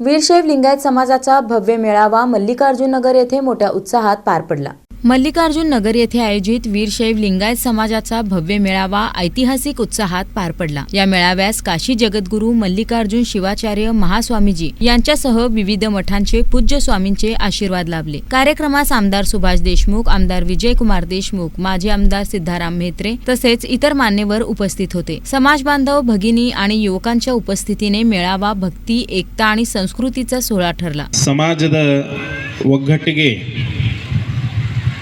वीरशैव लिंगायत समाजाचा भव्य मेळावा मल्लिकार्जुन नगर येथे मोठ्या उत्साहात पार पडला. मल्लिकार्जुन नगर येथे आयोजित वीरशैव लिंगायत समाजाचा भव्य मेळावा ऐतिहासिक उत्साहात पार पडला या मेळाव्यास काशी जगद्गुरू मल्लिकार्जुन शिवाचार्य महास्वामीजी यांच्यासह विविध मठांचे पूज्य स्वामींचे आशीर्वाद लाभले कार्यक्रमास आमदार सुभाष देशमुख आमदार विजयकुमार देशमुख माजी आमदार सिद्धाराम म्हेत्रे तसेच इतर मान्यवर उपस्थित होते समाज बांधव भगिनी आणि युवकांच्या उपस्थितीने मेळावा भक्ती एकता आणि संस्कृतीचा सोहळा ठरला ಸಮಾಜದ ಒಗ್ಗಟ್ಟಿಗೆ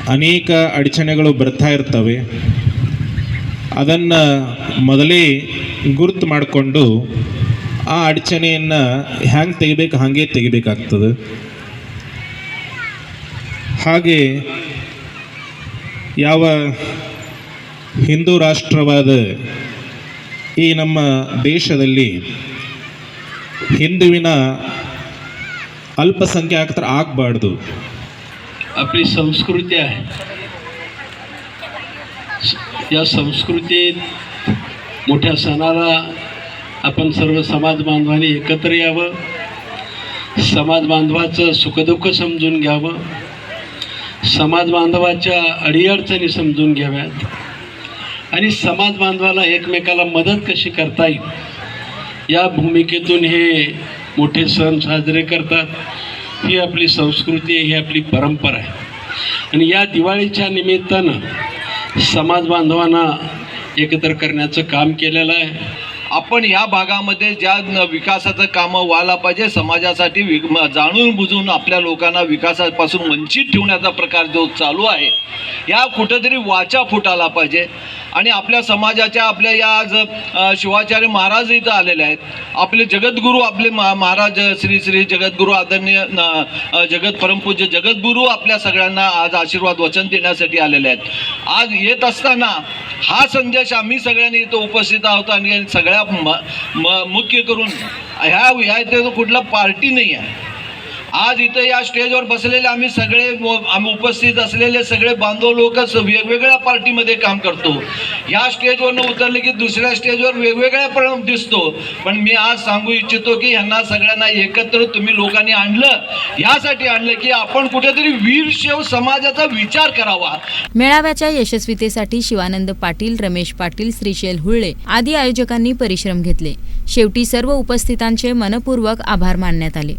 ಅನೇಕ ಅಡಚಣೆಗಳು ಬರ್ತಾ ಇರ್ತವೆ. ಅದನ್ನು ಮೊದಲೇ ಗುರುತು ಮಾಡಿಕೊಂಡು ಆ ಅಡಚಣೆಯನ್ನು ಹ್ಯಾಂಗೆ ತೆಗಿಬೇಕು, ಹಾಗೆ ತೆಗಿಬೇಕಾಗ್ತದೆ. ಹಾಗೆ ಯಾವ ಹಿಂದೂ ರಾಷ್ಟ್ರವಾದ ಈ ನಮ್ಮ ದೇಶದಲ್ಲಿ ಹಿಂದುವಿನ ಅಲ್ಪಸಂಖ್ಯಾತರ ಆಗಬಾರ್ದು. आपली संस्कृती आहे. स- या संस्कृतीत मोठ्या सणाला आपण सर्व समाज बांधवांनी एकत्र यावं. समाज बांधवाचं सुखदुःख समजून घ्यावं. समाज बांधवाच्या अडीअडचणी समजून घ्याव्यात. आणि समाज बांधवाला एकमेकाला मदत कशी करता येईल? या भूमिकेतून हे मोठे सण साजरे करतात. ही आपली संस्कृती आहे ही आपली परंपरा आहे. आणि या दिवाळीच्या निमित्तानं समाज बांधवांना एकत्र करण्याचं काम केलेलं आहे. आपण ह्या भागामध्ये ज्या विकासाचं कामं व्हायला पाहिजे समाजासाठी वि जाणून बुजून आपल्या लोकांना विकासापासून वंचित ठेवण्याचा प्रकार जो चालू आहे या कुठंतरी वाचा फुटायला पाहिजे. आणि आपल्या समाजाच्या आपल्या या आज शिवाचार्य महाराज इथं आलेले आहेत. आपले जगद्गुरू आपले मा महाराज श्री श्री जगद्गुरू आदरणीय जगत परमपूज्य जगद्गुरू आपल्या सगळ्यांना आज आशीर्वाद वचन देण्यासाठी आलेले आहेत. आज येत असताना हा संदेश आम्ही सगळ्यांनी इथं उपस्थित आहोत आणि सगळ्या म म- मुख्य करून ह्या ह्या इथे कुठला पार्टी नाही आहे. आज इथं या स्टेजवर बसलेले आम्ही सगळे आम्ही उपस्थित असलेले सगळे बांधव लोकच वेगवेगळ्या पार्टीमध्ये काम करतो. या स्टेजवरनं उतरले की दुसऱ्या स्टेजवर वेगवेगळ्या परिणाम दिसतो. पण मी आज सांगू इच्छितो की ह्यांना सगळ्यांना एकत्र तुम्ही लोकांनी आणलं. यासाठी आणलं की आपण कुठेतरी वीरशैव समाजाचा विचार करावा. मेळाव्याच्या यशस्वीतेसाठी शिवानंद पाटील रमेश पाटील श्रीशैल हुळ्ळे आदी आयोजकांनी परिश्रम घेतले. शेवटी सर्व उपस्थितांचे मनपूर्वक आभार मानण्यात आले.